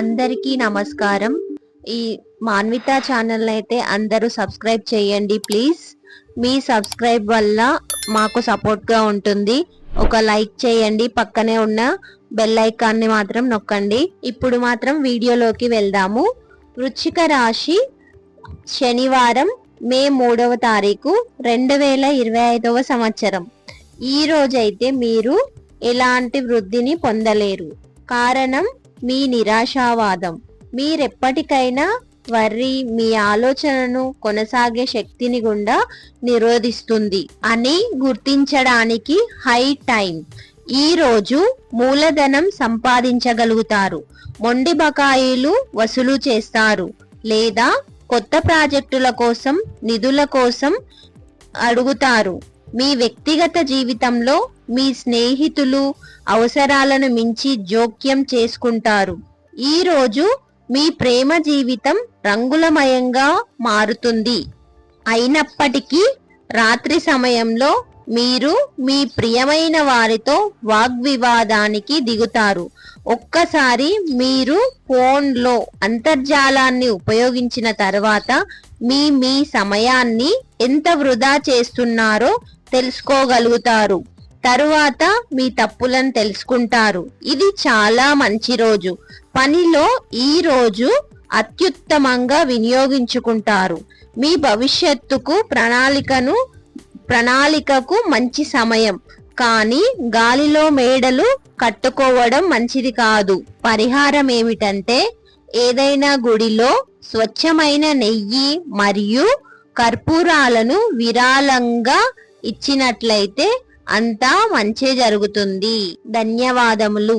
అందరికీ నమస్కారం. ఈ మాన్విత ఛానల్ అయితే అందరూ సబ్స్క్రైబ్ చేయండి ప్లీజ్. మీ సబ్స్క్రైబ్ వల్ల మాకు సపోర్ట్గా ఉంటుంది. ఒక లైక్ చేయండి పక్కనే ఉన్న బెల్ ఐకాన్ని మాత్రం నొక్కండి. ఇప్పుడు మాత్రం వీడియోలోకి వెళ్దాము. వృచ్చిక రాశి శనివారం మే మూడవ తారీఖు రెండు వేల ఇరవై ఐదవ సంవత్సరం. ఈ రోజైతే మీరు ఎలాంటి వృద్ధిని పొందలేరు. కారణం మీ నిరాశావాదం. మీరెప్పటికైనా వర్రి మీ ఆలోచనను కొనసాగే శక్తిని గుండా నిరోధిస్తుంది అని గుర్తించడానికి హై టైం ఈ రోజు మూలధనం సంపాదించగలుగుతారు. మొండి బకాయిలు వసూలు చేస్తారు. లేదా కొత్త ప్రాజెక్టుల కోసం నిధుల కోసం అడుగుతారు. మీ వ్యక్తిగత జీవితంలో మీ స్నేహితులు అవసరాలను మించి జోక్యం చేసుకుంటారు. ఈరోజు మీ ప్రేమ జీవితం రంగులమయంగా మారుతుంది. అయినప్పటికీ రాత్రి సమయంలో మీరు మీ ప్రియమైన వారితో వాగ్వివాదానికి దిగుతారు. ఒక్కసారి మీరు ఫోన్లో అంతర్జాలాన్ని ఉపయోగించిన తర్వాత మీ మీ సమయాన్ని ఎంత వృధా చేస్తున్నారో తెలుసుకోగలుగుతారు. తరువాత మీ తప్పులను తెలుసుకుంటారు. ఇది చాలా మంచి రోజు. పనిలో ఈ రోజు అత్యుత్తమంగా వినియోగించుకుంటారు. మీ భవిష్యత్తుకు ప్రణాళికను ప్రణాళికకు మంచి సమయం. కానీ గాలిలో మేడలు కట్టుకోవడం మంచిది కాదు. పరిహారం ఏమిటంటే ఏదైనా గుడిలో స్వచ్ఛమైన నెయ్యి మరియు కర్పూరాలను విరాళంగా ఇచ్చినట్లయితే అంతా మంచే జరుగుతుంది. ధన్యవాదములు.